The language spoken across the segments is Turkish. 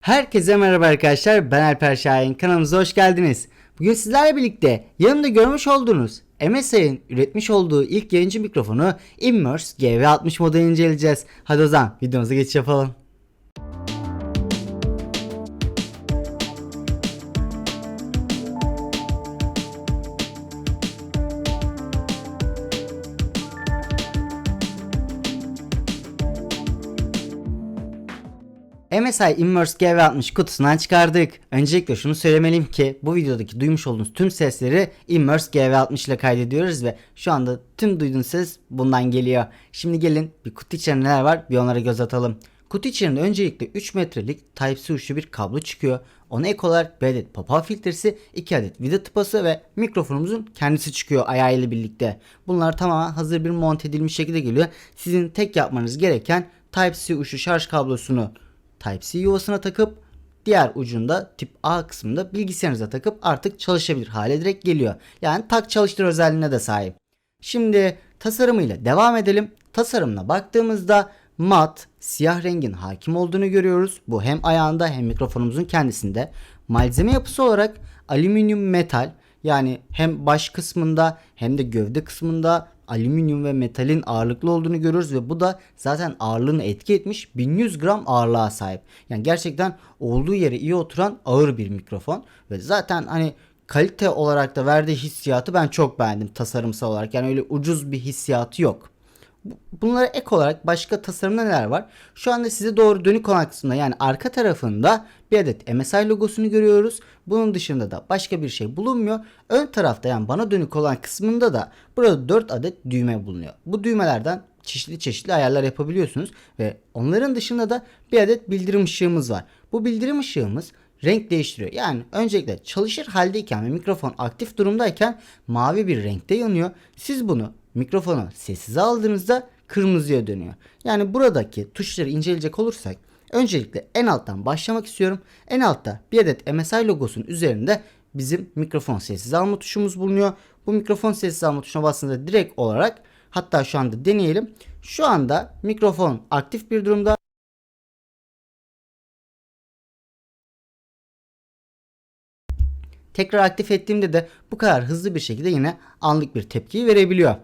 Herkese merhaba arkadaşlar ben Alper Şahin kanalımıza hoş geldiniz. Bugün sizlerle birlikte yanımda görmüş olduğunuz MSI'nin üretmiş olduğu ilk yayıncı mikrofonu Immerse GV60 modelini inceleyeceğiz. Hadi o zaman videomuza geçiş yapalım. MSI Immerse GV60 kutusundan çıkardık. Öncelikle şunu söylemeliyim ki bu videodaki duymuş olduğunuz tüm sesleri Immerse GV60 ile kaydediyoruz ve şu anda tüm duyduğunuz ses bundan geliyor. Şimdi gelin bir kutu içinde neler var bir onlara göz atalım. Kutu içerisinde öncelikle 3 metrelik Type-C uçlu bir kablo çıkıyor. Ona ek olarak bir adet pop filtresi, 2 adet vida tıpası ve mikrofonumuzun kendisi çıkıyor ayağıyla birlikte. Bunlar tamamen hazır bir monte edilmiş şekilde geliyor. Sizin tek yapmanız gereken Type-C uçlu şarj kablosunu Type-C yuvasına takıp diğer ucunda tip A kısmında bilgisayarınıza takıp artık çalışabilir hale direkt geliyor. Yani tak çalıştır özelliğine de sahip. Şimdi tasarımıyla devam edelim. Tasarımına baktığımızda mat, siyah rengin hakim olduğunu görüyoruz. Bu hem ayağında hem mikrofonumuzun kendisinde. Malzeme yapısı olarak alüminyum metal yani hem baş kısmında hem de gövde kısmında alüminyum ve metalin ağırlıklı olduğunu görüyoruz ve bu da zaten ağırlığını etki etmiş 1100 gram ağırlığa sahip. Yani gerçekten olduğu yere iyi oturan ağır bir mikrofon ve zaten hani kalite olarak da verdiği hissiyatı ben çok beğendim tasarımsal olarak. Yani öyle ucuz bir hissiyatı yok. Bu- Bunlara ek olarak başka tasarımda neler var? Şu anda size doğru dönük olan kısmında yani arka tarafında bir adet MSI logosunu görüyoruz. Bunun dışında da başka bir şey bulunmuyor. Ön tarafta yani bana dönük olan kısmında da burada 4 adet düğme bulunuyor. Bu düğmelerden çeşitli çeşitli ayarlar yapabiliyorsunuz ve onların dışında da bir adet bildirim ışığımız var. Bu bildirim ışığımız renk değiştiriyor. Yani öncelikle çalışır haldeyken ve mikrofon aktif durumdayken mavi bir renkte yanıyor. Siz bunu mikrofonu sessize aldığınızda kırmızıya dönüyor. Yani buradaki tuşları inceleyecek olursak öncelikle en alttan başlamak istiyorum. En altta bir adet MSI logosunun üzerinde bizim mikrofon sessize alma tuşumuz bulunuyor. Bu mikrofon sessize alma tuşuna bastığında direkt olarak hatta şu anda deneyelim. Şu anda mikrofon aktif bir durumda. Tekrar aktif ettiğimde de bu kadar hızlı bir şekilde yine anlık bir tepkiyi verebiliyor.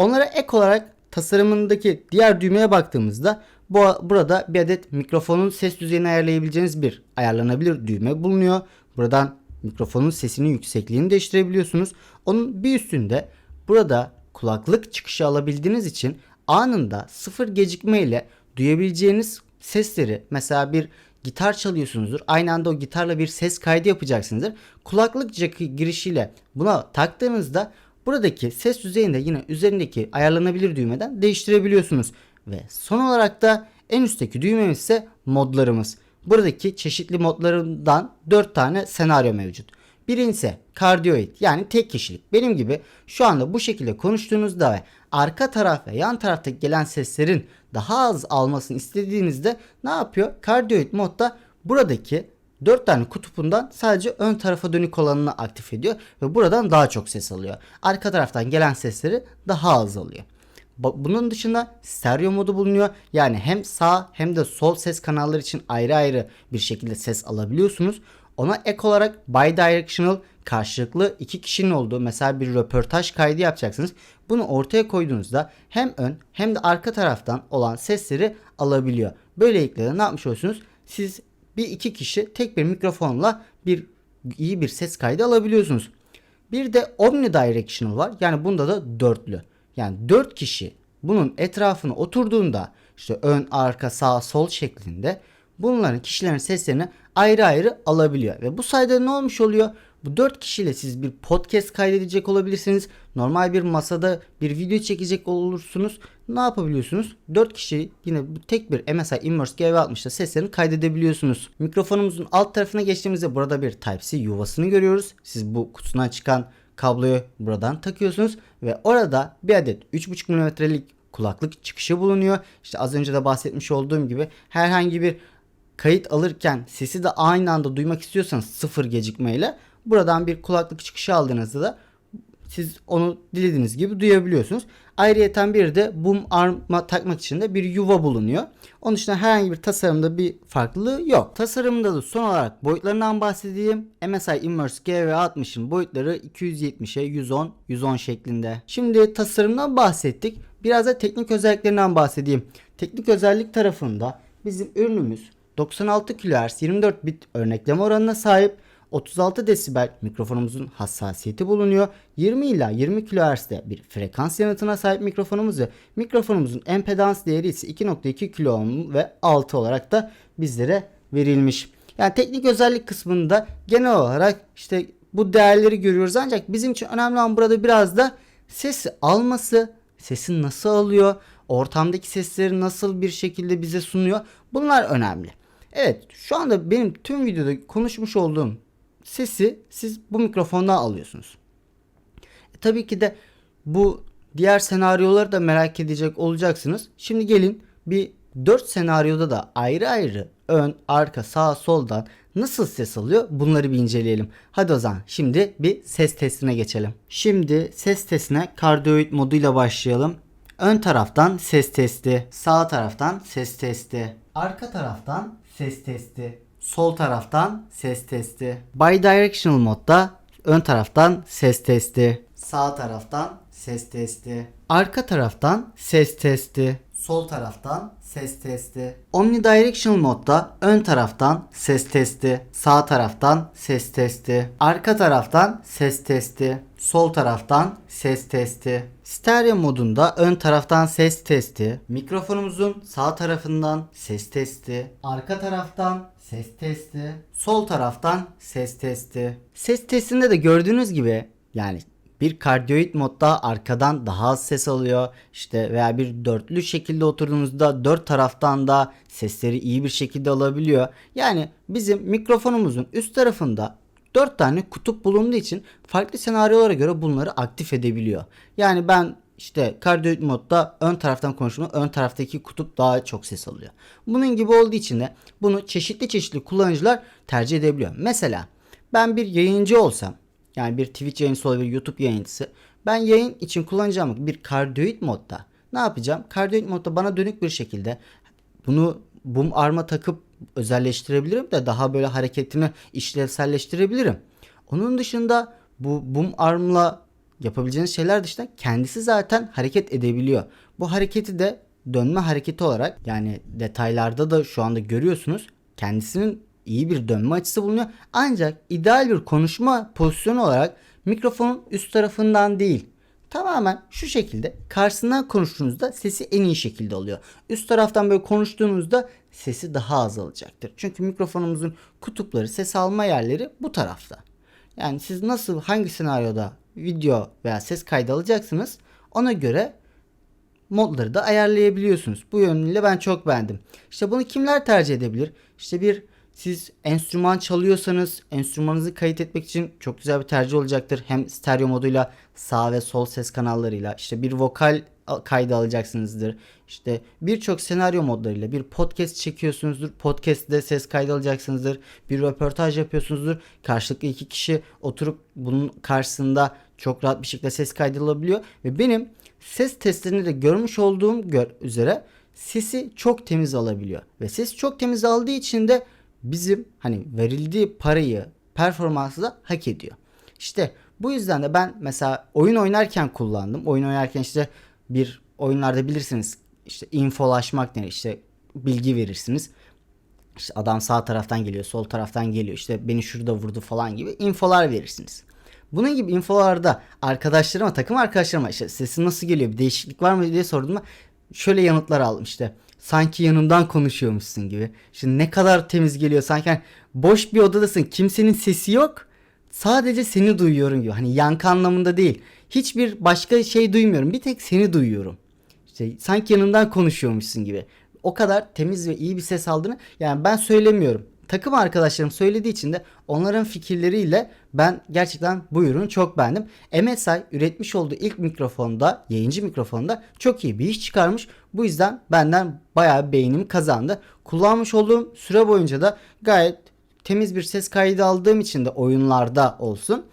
Onlara ek olarak tasarımındaki diğer düğmeye baktığımızda bu, burada bir adet mikrofonun ses düzeyini ayarlayabileceğiniz bir ayarlanabilir düğme bulunuyor. Buradan mikrofonun sesinin yüksekliğini değiştirebiliyorsunuz. Onun bir üstünde burada kulaklık çıkışı alabildiğiniz için anında sıfır gecikme ile duyabileceğiniz sesleri mesela bir gitar çalıyorsunuzdur. Aynı anda o gitarla bir ses kaydı yapacaksınızdır. Kulaklık jackı girişiyle buna taktığınızda buradaki ses düzeyini de yine üzerindeki ayarlanabilir düğmeden değiştirebiliyorsunuz. Ve son olarak da en üstteki düğmemiz ise modlarımız. Buradaki çeşitli modlarından 4 tane senaryo mevcut. Birincisi kardioid yani tek kişilik. Benim gibi şu anda bu şekilde konuştuğunuzda ve arka taraf ve yan taraftaki gelen seslerin daha az almasını istediğinizde ne yapıyor? Kardioid modda buradaki 4 tane kutupundan sadece ön tarafa dönük olanını aktif ediyor ve buradan daha çok ses alıyor. Arka taraftan gelen sesleri daha az alıyor. Bunun dışında stereo modu bulunuyor. Yani hem sağ hem de sol ses kanalları için ayrı ayrı bir şekilde ses alabiliyorsunuz. Ona ek olarak bidirectional karşılıklı iki kişinin olduğu mesela bir röportaj kaydı yapacaksınız. Bunu ortaya koyduğunuzda hem ön hem de arka taraftan olan sesleri alabiliyor. Böylelikle de ne yapmış oluyorsunuz? Siz bir iki kişi tek bir mikrofonla bir iyi bir ses kaydı alabiliyorsunuz. Bir de omnidirectional var. Yani bunda da dörtlü. Yani dört kişi bunun etrafına oturduğunda işte ön, arka, sağ, sol şeklinde bunların kişilerin seslerini ayrı ayrı alabiliyor. Ve bu sayede ne olmuş oluyor? Bu dört kişiyle siz bir podcast kaydedecek olabilirsiniz. Normal bir masada bir video çekecek olursunuz. Ne yapabiliyorsunuz? 4 kişi yine bu tek bir MSI Immerse GV60'da seslerini kaydedebiliyorsunuz. Mikrofonumuzun alt tarafına geçtiğimizde burada bir Type-C yuvasını görüyoruz. Siz bu kutusundan çıkan kabloyu buradan takıyorsunuz ve orada bir adet 3.5 mm'lik kulaklık çıkışı bulunuyor. İşte az önce de bahsetmiş olduğum gibi herhangi bir kayıt alırken sesi de aynı anda duymak istiyorsanız sıfır gecikmeyle buradan bir kulaklık çıkışı aldığınızda da siz onu dilediğiniz gibi duyabiliyorsunuz. Ayrıyeten bir de boom arm'a takmak için de bir yuva bulunuyor. Onun dışında herhangi bir tasarımda bir farklılığı yok. Tasarımda da son olarak boyutlarından bahsedeyim. MSI Inverse GV60'ın boyutları 270'e 110, 110 şeklinde. Şimdi tasarımdan bahsettik. Biraz da teknik özelliklerinden bahsedeyim. Teknik özellik tarafında bizim ürünümüz 96 kHz 24 bit örnekleme oranına sahip. 36 desibel mikrofonumuzun hassasiyeti bulunuyor. 20 ila 20 kHz'de bir frekans yanıtına sahip mikrofonumuz ve mikrofonumuzun empedans değeri ise 2.2 kilo ohm ve 6 olarak da bizlere verilmiş. Yani teknik özellik kısmında genel olarak işte bu değerleri görüyoruz ancak bizim için önemli olan burada biraz da sesi alması, sesi nasıl alıyor, ortamdaki sesleri nasıl bir şekilde bize sunuyor. Bunlar önemli. Evet şu anda benim tüm videoda konuşmuş olduğum sesi siz bu mikrofondan alıyorsunuz. E, tabii ki de bu diğer senaryoları da merak edecek olacaksınız. Şimdi gelin bir 4 senaryoda da ayrı ayrı ön, arka, sağ, soldan nasıl ses alıyor bunları bir inceleyelim. Hadi o zaman şimdi bir ses testine geçelim. Şimdi ses testine kardioid moduyla başlayalım. Ön taraftan ses testi, sağ taraftan ses testi, arka taraftan ses testi, sol taraftan ses testi. Bidirectional modda ön taraftan ses testi, sağ taraftan ses testi, arka taraftan ses testi, sol taraftan ses testi. Omnidirectional modda ön taraftan ses testi, sağ taraftan ses testi, arka taraftan ses testi, sol taraftan ses testi. Stereo modunda ön taraftan ses testi, mikrofonumuzun sağ tarafından ses testi, arka taraftan ses testi, sol taraftan ses testi. Ses testinde de gördüğünüz gibi yani bir kardioid modda arkadan daha az ses alıyor. İşte veya bir dörtlü şekilde oturduğunuzda dört taraftan da sesleri iyi bir şekilde alabiliyor. Yani bizim mikrofonumuzun üst tarafında 4 tane kutup bulunduğu için farklı senaryolara göre bunları aktif edebiliyor. Yani ben işte kardioid modda ön taraftan konuştuğumda ön taraftaki kutup daha çok ses alıyor. Bunun gibi olduğu için de bunu çeşitli çeşitli kullanıcılar tercih edebiliyor. Mesela ben bir yayıncı olsam yani bir Twitch yayıncısı olabilir, YouTube yayıncısı. Ben yayın için kullanacağım bir kardioid modda. Ne yapacağım? Kardioid modda bana dönük bir şekilde bunu boom arma takıp özelleştirebilirim de daha böyle hareketini işlevselleştirebilirim. Onun dışında bu boom armla yapabileceğiniz şeyler dışında kendisi zaten hareket edebiliyor. Bu hareketi de dönme hareketi olarak yani detaylarda da şu anda görüyorsunuz. Kendisinin iyi bir dönme açısı bulunuyor. Ancak ideal bir konuşma pozisyonu olarak mikrofonun üst tarafından değil tamamen şu şekilde karşısından konuştuğunuzda sesi en iyi şekilde alıyor. Üst taraftan böyle konuştuğunuzda sesi daha az alacaktır. Çünkü mikrofonumuzun kutupları ses alma yerleri bu tarafta. Yani siz nasıl hangi senaryoda video veya ses kaydı alacaksınız ona göre modları da ayarlayabiliyorsunuz. Bu yönüyle ben çok beğendim. İşte bunu kimler tercih edebilir? İşte bir siz enstrüman çalıyorsanız enstrümanınızı kayıt etmek için çok güzel bir tercih olacaktır. Hem stereo moduyla sağ ve sol ses kanallarıyla işte bir vokal kaydı alacaksınızdır. İşte birçok senaryo modlarıyla bir podcast çekiyorsunuzdur. Podcast'te ses kaydı alacaksınızdır. Bir röportaj yapıyorsunuzdur. Karşılıklı iki kişi oturup bunun karşısında çok rahat bir şekilde ses kaydı alabiliyor. Ve benim ses testlerini de görmüş olduğum üzere sesi çok temiz alabiliyor. Ve ses çok temiz aldığı için de bizim hani verildiği parayı performansı da hak ediyor. İşte bu yüzden de ben mesela oyun oynarken kullandım. Oyun oynarken işte bir oyunlarda bilirsiniz işte infolaşmak denir. İşte bilgi verirsiniz. İşte adam sağ taraftan geliyor, sol taraftan geliyor. İşte beni şurada vurdu falan gibi infolar verirsiniz. Bunun gibi infolarda arkadaşlarıma, takım arkadaşlarıma işte sesin nasıl geliyor, bir değişiklik var mı diye sorduğumda şöyle yanıtlar aldım işte sanki yanımdan konuşuyormuşsun gibi. Şimdi ne kadar temiz geliyor sanki hani boş bir odadasın kimsenin sesi yok. Sadece seni duyuyorum gibi. Hani yankı anlamında değil. Hiçbir başka şey duymuyorum. Bir tek seni duyuyorum. İşte sanki yanımdan konuşuyormuşsun gibi. O kadar temiz ve iyi bir ses aldığını yani ben söylemiyorum takım arkadaşlarım söylediği için de onların fikirleriyle ben gerçekten bu ürünü çok beğendim. MSI üretmiş olduğu ilk mikrofonda, yayıncı mikrofonda çok iyi bir iş çıkarmış. Bu yüzden benden bayağı beğenim kazandı. Kullanmış olduğum süre boyunca da gayet temiz bir ses kaydı aldığım için de oyunlarda olsun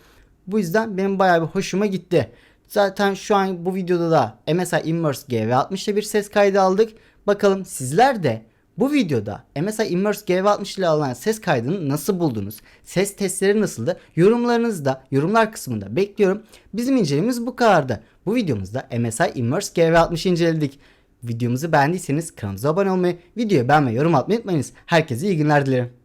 Bu yüzden benim bayağı bir hoşuma gitti. Zaten şu an bu videoda da MSI Immerse GV60 ile bir ses kaydı aldık. Bakalım sizler de bu videoda MSI Immerse GV60 ile alınan ses kaydını nasıl buldunuz? Ses testleri nasıldı? Yorumlarınızı da yorumlar kısmında bekliyorum. Bizim incelememiz bu kadardı. Bu videomuzda MSI Immerse GV60 inceledik. Videomuzu beğendiyseniz kanalımıza abone olmayı, videoyu beğenmeyi, yorum atmayı unutmayınız. Herkese iyi günler dilerim.